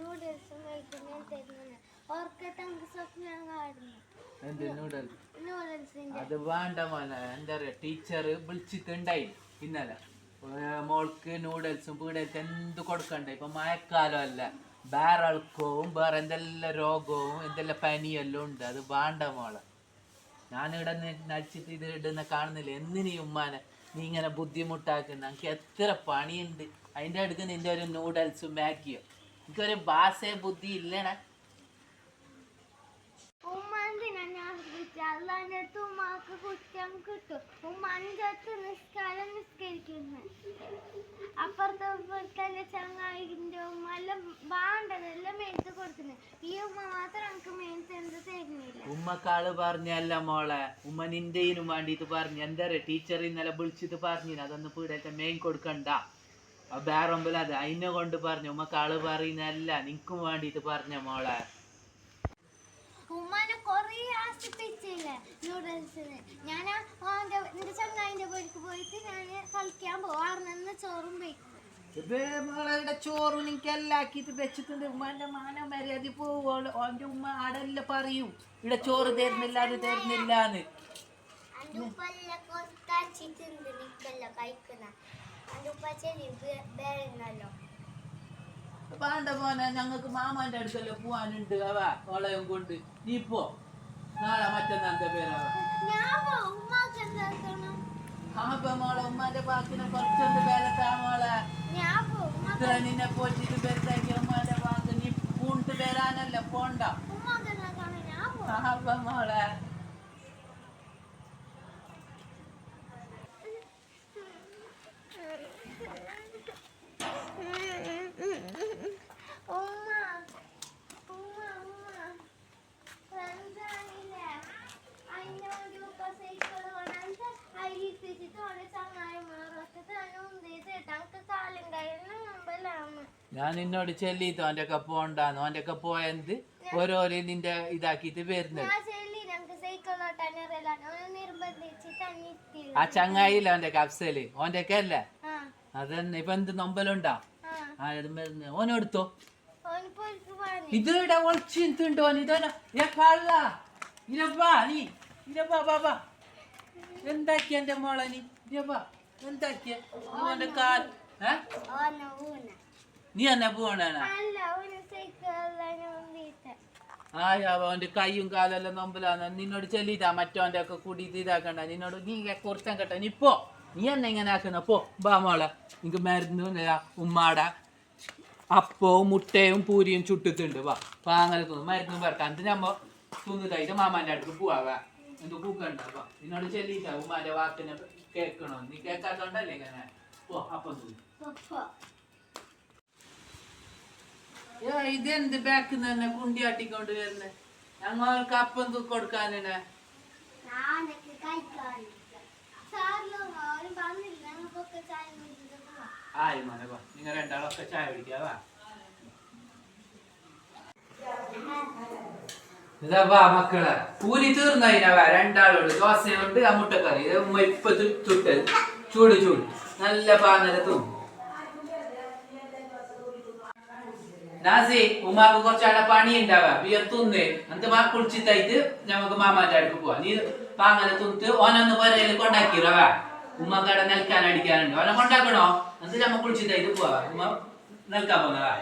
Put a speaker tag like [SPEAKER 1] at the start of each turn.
[SPEAKER 1] നൂഡിൽസും കഴിക്കുന്ന തരുന്നത് ഓർക്കട്ടെ നമുക്ക് സ്വപ്നം കാണുന്നു.
[SPEAKER 2] എന്ത് നൂഡൽ
[SPEAKER 1] നൂഡിൽസിന്റെ
[SPEAKER 2] അത് വേണ്ട മോനെ. എന്താ പറയാ ടീച്ചർ വിളിച്ചിട്ടുണ്ടായി ഇന്നലെ. മോൾക്ക് നൂഡിൽസും പീഡൽസും എന്ത് കൊടുക്കണ്ട? ഇപ്പൊ മഴക്കാലം അല്ല. വേറെ ആൾക്കവും വേറെ എന്തെല്ലാം രോഗവും എന്തെല്ലാം പനിയെല്ലാം ഉണ്ട്. അത് വേണ്ട മോളെ. ഞാനിവിടെ നടിച്ചിട്ട് ഇത് ഇടുന്ന കാണുന്നില്ല? എന്തിനീ ഉമ്മാനെ? നീ ഇങ്ങനെ ബുദ്ധിമുട്ടാക്കുന്ന. എനിക്ക് എത്ര പണിയുണ്ട്. അതിന്റെ അടുത്ത് നിന്റെ ഒരു നൂഡിൽസും മാഗിയോ എനിക്കൊരു ഭാഷയെ ബുദ്ധി ഇല്ലണേ
[SPEAKER 1] ഉമ്മ എന്തിനാ ഞാൻ അള്ളാന്റെ അടുത്ത് ഉമ്മാക്ക് കുറ്റം കിട്ടും. ഉമ്മ അഞ്ചത്ത് നിസ്കാരം നിസ്കരിക്കുന്നു. അപ്പുറത്തെ ഇപ്പുറത്തെ ചങ്ങായിന്റെ ഉമ്മ എല്ലാം വേണ്ടതെല്ലാം മേടിച്ച് കൊടുക്കുന്നത് ഈ ഉമ്മ മാത്രം എനിക്ക് മേടിച്ച് എന്ത് തരുന്നില്ല.
[SPEAKER 2] ഉമ്മക്കാൾ പറഞ്ഞല്ല മോളെ. ഉമ്മ നിന്റെയിനും വേണ്ടിട്ട് പറഞ്ഞു. എന്താ പറയാ ടീച്ചർ ഇന്നലെ വിളിച്ചിട്ട് പറഞ്ഞു അതൊന്ന് പീടത്തെ മെയിൻ കൊടുക്കണ്ട. വേറൊമ്പല അത് അതിനെ കൊണ്ട് പറഞ്ഞു. ആൾ പറയുന്നല്ല നിനക്കും വേണ്ടിട്ട് പറഞ്ഞ മോളെ.
[SPEAKER 1] ഉമ്മാനെ കൊറേ ആശിപ്പിച്ചില്ലേ നൂഡിൽസിന് ഞാൻ എന്റെ ചങ്ങായിന്റെ വീട്ടിൽ പോയിട്ട് ഞാൻ കളിക്കാൻ പോവാറുന്നെന്ന് ചോറും വെക്കും
[SPEAKER 2] മോളെ ചോറ് നിനക്ക് എല്ലാം ആക്കിയിട്ട് വെച്ചിട്ടുണ്ട്. ഉമ്മാന്റെ മാനം മര്യാദ പോവുള്ളൂ. ഓന്റെ ഉമ്മ ആടല്ല പറയും. ഇവിടെ ചോറ് തരുന്നില്ല അത് തരുന്നില്ലാന്ന്.
[SPEAKER 1] ഉപ്പല്ല കൊത്താച്ചിട്ടുണ്ട് നിക്കല്ല കഴിക്കുന്ന.
[SPEAKER 2] വേണ്ട മോനെ ഞങ്ങൾക്ക് മാമാന്റെ അടുത്തല്ലേ പോവാനുണ്ട് അവ ഓളയും കൊണ്ട്. നീ പോ. നാളെ മറ്റന്നാ എന്താ പേരാവാ അപ്പൊ മോളെ ഉമ്മാന്റെ ബാക്കിനെ കുറച്ചൊന്ന് പേരത്താ മോളെ. ഇത്ര നിന്നെ പോറ്റിട്ട് പേരത്താക്കി ഉമ്മാന്റെ ബാക്ക് നീ പൂണ്ട് വരാനല്ല പോണ്ട. അപ്പൊ മോളെ ഞാൻ നിന്നോട് ചെല്ലിത്തോ അവന്റെ ഒക്കെ പോണ്ടാന്ന്. അവന്റെ ഒക്കെ പോയത് ഓരോരോ നിന്റെ ഇതാക്കിട്ട് വരുന്നത്. ആ ചങ്ങായില്ല അവന്റെ കപ്സൽ ഓന്റെ ഒക്കെ അല്ലേ? അതന്നെ. ഇപ്പൊ എന്ത് നൊമ്പലുണ്ടാ? ഓനെടുത്തോ
[SPEAKER 1] ഇത്
[SPEAKER 2] ഇതിടെ ഒളിച്ചിട്ടുണ്ടോ ഇതോന. ഏ കള്ള. ഇരപ്പാ നീ. ഇരപ്പാ ബാബാ എന്താക്കിയ എന്റെ മോളനി എന്താക്കിയ? ഓന്റെ കാൽ നീ എന്നെ പോണേനാ? ആയ അവന്റെ കൈയും കാലെല്ലാം നൊമ്പലാന്ന്. നിന്നോട് ചെല്ലിട്ടാ മറ്റോന്റെ ഒക്കെ കൂടി ഇതാക്കണ്ട? നിന്നോട് നീ കുറച്ചാൻ കേട്ടോ. നീ പോ. നീ എന്നെ ഇങ്ങനെ ആക്കുന്ന. പോ. ബാ മോളെ. നിങ്ങക്ക് മരുന്ന് ഉമ്മാട. അപ്പവും മുട്ടയും പൂരിയും ചുട്ടിട്ടുണ്ട്. വാ. അങ്ങനെ തിന്നു മരുന്നും പറക്കാം. അത് നമ്മ തിന്നിട്ടായിട്ട് മാമാന്റെ അടുത്ത് പോവാ. എന്ത് കൂക്കണ്ട വാ. നിന്നോട് ചെല്ലിട്ടാ ഉമ്മാന്റെ വാക്കിനെ കേൾക്കണോ? നീ കേൾക്കാത്തോണ്ടല്ലേ ഇങ്ങനെ? ഓ അപ്പം ഇതെന്ത് ബാക്കിൽ തന്നെ കുണ്ടിയാട്ടിക്കൊണ്ട് വരുന്നേ? ഞങ്ങൾക്ക് അപ്പം തൂക്ക് കൊടുക്കാനാ
[SPEAKER 1] ഞാനൊക്കെ കഴിക്കാനില്ല. സാറിലോ അവരും പറഞ്ഞില്ല ഞങ്ങൾക്കൊക്കെ ചായ കുടിച്ചിട്ട് പോവാം.
[SPEAKER 2] ആയി മോനെ വാ നിങ്ങൾ രണ്ടാളൊക്കെ ചായ കുടിക്കാവാ ഇതാ മക്കളെ. പൂരി തീർന്നതിനാ രണ്ടാളോട് ദോശയുണ്ട് ആ മുട്ടക്കറി ഇപ്പൊ ചു- ചുട്ടത്. ചൂട് ചൂട്. നല്ല തിന്നു നാസി ഉമ്മാക്ക് കുറച്ചാടെ പണി ഉണ്ടാവാ പിന്നെ തിന്ന്. എന്നിട്ട് മാ കുളിച്ചിട്ടായിട്ട് നമുക്ക് മാമാന്റെ അടുക്ക് പോവാ. നീ പാങ്ങല തിന്നിട്ട് ഓനൊന്ന് പുരയിൽ കൊണ്ടാക്കിറവ ഉമ്മക്കട നിൽക്കാൻ അടിക്കാനുണ്ട്. ഓനെ കൊണ്ടാക്കണോ? എന്നിട്ട് നമ്മ കുളിച്ചിട്ടായിട്ട് പോവാ. ഉമ്മ നിൽക്കാൻ പോന്നവാ